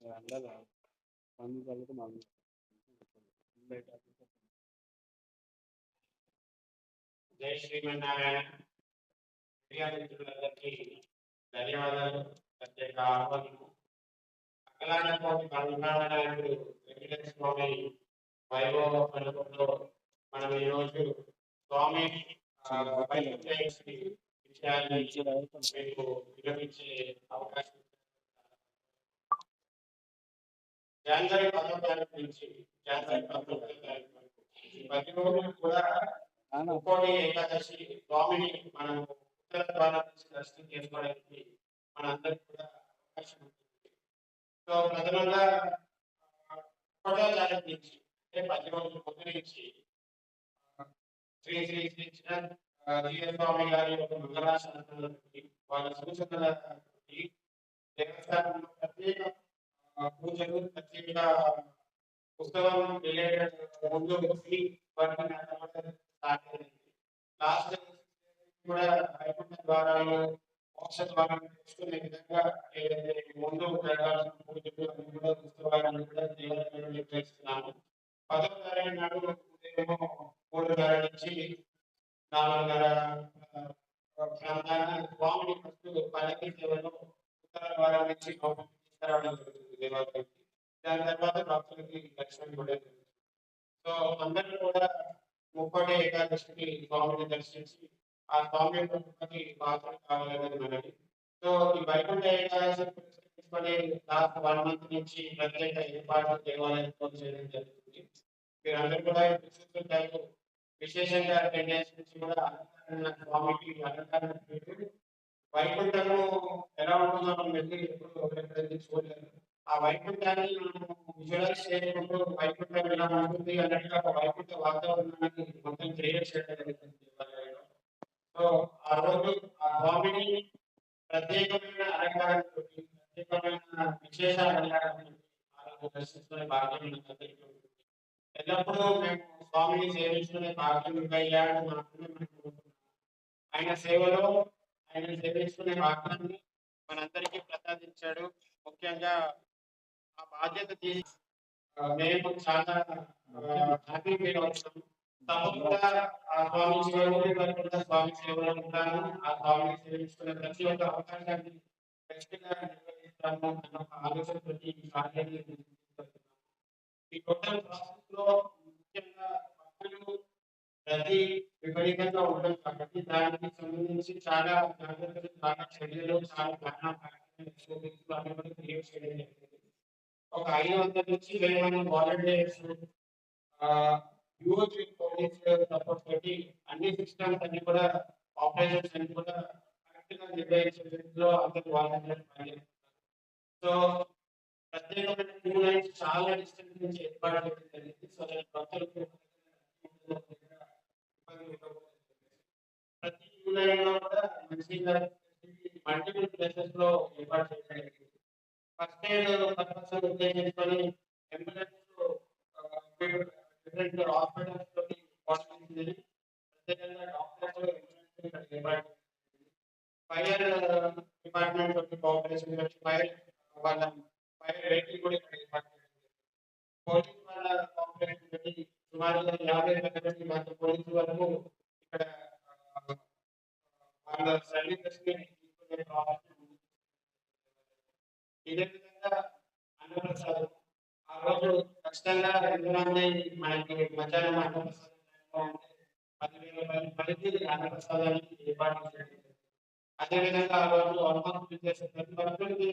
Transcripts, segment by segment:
நல்லதா? జై శ్రీమన్నారాయణ. మీడియా మిత్రులందరికీ ధన్యవాదాలు. ప్రత్యేక ఆహ్వానం అఖలాండ కోటి వెంకటేశ్వర స్వామి వైభవ పలుకులో మనం ఈరోజు స్వామి విషయాన్ని మీకు వివరించే అవకాశం జనవరి పదో తారీఖు నుంచి జనవరి పంతొమ్మిదో తారీఖు వరకు. కూడా ముక్కోటి ఏకాదశి స్వామిని మనం ఉత్తర ద్వారం నుంచి దర్శనం చేసుకోవడానికి మనందరికి కూడా అవకాశం ఉంటుంది. సో ప్రధానంగా ఒకటో తారీఖు నుంచి అంటే పది రోజుల ముందు నుంచి శ్రీ శ్రీ శ్రీ స్వామి గారి యొక్క మంగళాశాసనాలకి వాళ్ళ సూచనలకి దేవస్థానంలో ప్రత్యేక పూజలు ప్రత్యేక పుస్తకం రిలేటెడ్ ముందు వచ్చి వాటిని లాస్ట్ కూడా వైకుంఠ ద్వారాలు మోక్ష ద్వారా తెలుసుకునే విధంగా ఏదైతే ముందు జరగాల్సిన పూజలు అన్ని కూడా ఉత్సవాలను కూడా దేవాలయంలో నిర్వహిస్తున్నాము పదో తారీఖు నాడు ఉదయం మూడున్నర నుంచి నాలుగున్నర ఆ, ప్రాంతాన స్వామిని ఫస్ట్ పల్లకి సేవలో ఉత్తర ద్వారా నుంచి లోపలికి జరుగుతుంది దేవాలయానికి దాని తర్వాత భక్తులకి దర్శనం కూడా జరుగుతుంది సో అందరూ కూడా ముప్పటి ఏకాదశికి స్వామిని దర్శించి ఆ స్వామి యొక్క పాత్ర కావాలనేది మనది సో ఈ వైకుంఠ ఏకాదశి తీసుకొని లాస్ట్ వన్ మంత్ నుంచి ప్రత్యేక ఏర్పాట్లు దేవాలయంతో చేయడం జరుగుతుంది మీరందరూ కూడా చూస్తుంటారు విశేషంగా టెన్ నుంచి కూడా స్వామికి అలంకరణ వైకుంఠము ఎలా ఉంటుందో మనం వెళ్ళి ఎప్పుడు చూడలేదు ఆ వైకుంఠాన్ని మనం విజువలైజ్ చేయకుండా వైకుంఠం ఎలా ఉంటుంది అన్నట్టుగా ఒక వైకుంఠ వాతావరణాన్ని మొత్తం క్రియేట్ చేయడం జరుగుతుంది దేవాలయంలో. సో ఆ రోజు ఆ స్వామిని ప్రత్యేకమైన అలంకారంతో ప్రత్యేకమైన విశేష అలంకారంతో ఆ రోజు దర్శించుకునే భాగ్యం మనందరికీ ఎల్లప్పుడూ మేము స్వామిని సేవించుకునే భాగ్యం కయ్యాడు మాత్రమే మనం ఆయన సేవలో ఆయన సేవించుకునే భాగ్యాన్ని మనందరికీ ప్రసాదించాడు. ముఖ్యంగా బాధ్యత తీసి ఆ, మేము చాలా హ్యాపీ ఫీల్ అవుతున్నాము తప్పకుండా ఆ స్వామి సేవలో కాకుండా స్వామి సేవలో ఉంటాను ఆ స్వామిని సేవించుకునే ప్రతి ఒక్క అవకాశాన్ని బెస్ట్ గా నిర్వహిస్తాము అన్న ఒక ఆలోచనతో ఈ కార్యాన్ని నిర్వహిస్తున్నాము. ఈ టోటల్ ప్రాసెస్ లో ముఖ్యంగా భక్తులు ప్రతి విపరీతంగా ఉండడం కాబట్టి దానికి సంబంధించి చాలా జాగ్రత్తలు చాలా చర్యలు చాలా ప్లాన్ క్రియేట్ చేయడం జరిగింది ఒక ఐదు వందల నుంచి వెయ్యి మంది వాలంటీర్స్ యూత్ సపోర్ట్ తోటి అన్ని సిస్టమ్స్ అన్ని కూడా ఆపరేషన్స్ అన్ని కూడా కరెక్ట్గా నిర్వహించే విధంలో అందరు వాలంటీర్స్ పనిచేస్తున్నారు. సో ప్రత్యేకమైన లైన్స్ చాలా డిస్టెన్స్ నుంచి ఏర్పాటు చేయడం జరిగింది. సో దాని భక్తులకు ప్రతి టూ లైన్లో కూడా మంచిగా మల్టిపుల్ ప్లేసెస్లో ఏర్పాటు చేయడం first aid purpose ఉద్దేశించుకొని ambulance different hospitals తోటి కోఆర్డినేట్ ప్రత్యేకంగా డాక్టర్స్ ఏర్పాటు ఫైర్ డిపార్ట్మెంట్ తోటి కోఆపరేషన్ తోటి ఫైర్ వాళ్ళ ఫైర్ వెహికల్ కూడా ఇక్కడ ఏర్పాటు చేసింది పోలీస్ వాళ్ళ కోఆపరేషన్ తోటి సుమారుగా యాభై మంది మంది పోలీసు వరకు ఇక్కడ ఆ, వాళ్ళ సర్వీసెస్ ని తీసుకునే ప్రాసెస్ ఉంది. ఇదే విధంగా అన్నప్రసాదం. ఆ రోజు ఖచ్చితంగా రెండు మంది మనకి మధ్యాహ్నం అన్నప్రసాదం ఉంటే పదివేల మంది పనికి అన్నప్రసాదానికి ఏర్పాటు చేయండి అదే ఆ రోజు ఆల్మోస్ట్ చేసే ప్రతి భక్తుడికి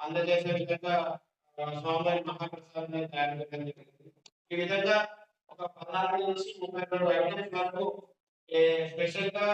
అందజేసే విధంగా స్వామివారి మహాప్రసాదాన్ని తయారు చేయడం జరిగింది. ఈ విధంగా ఒక పద్నాలుగు నుంచి ముప్పై రెండు ఐటమ్స్ వరకు స్పెషల్గా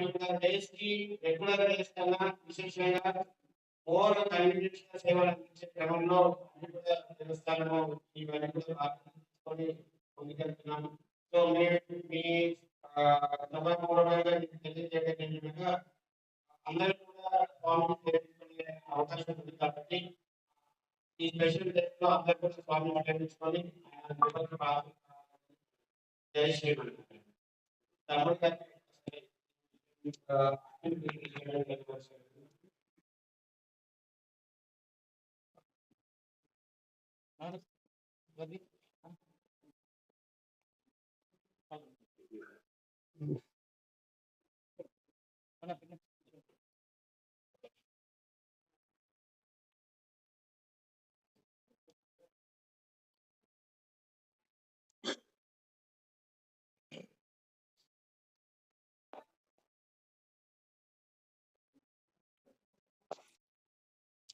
ఈ డేస్కి రెగ్యులర్ డేస్ కన్నా విశేషంగా మోర్ కన్వీనియన్స్ సేవలు అందించే క్రమంలో కూడా దేవస్థానము ఇవన్నీ కూడా సో మేము మీ ఆ, సభాపూర్వకంగా తెలియజేయడం అందరూ కూడా స్వామిని అవకాశం ఉంది కాబట్టి ఈ స్పెషల్ డేస్లో అందరూ కూడా స్వామిని జై తమ్ముడు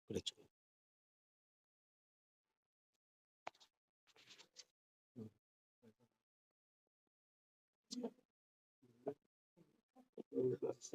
por hecho. Gracias.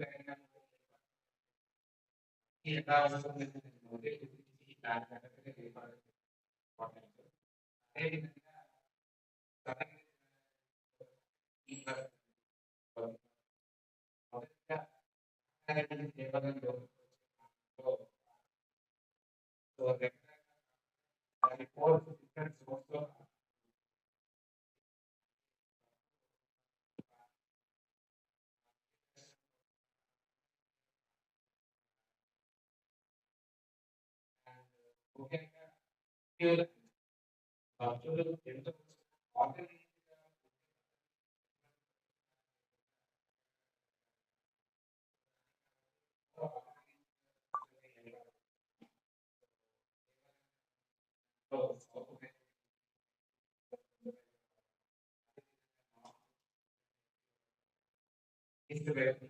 So, the report is also is Okay. Okay.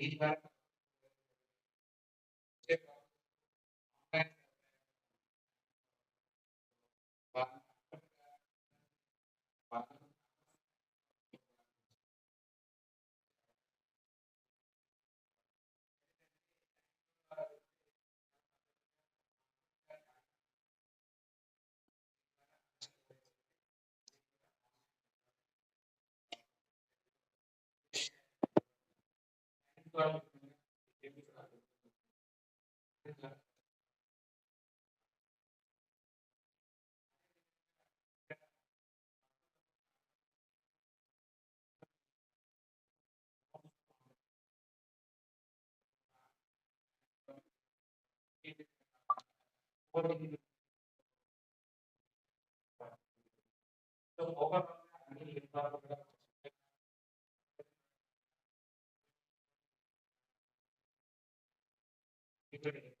एक बार तो होगा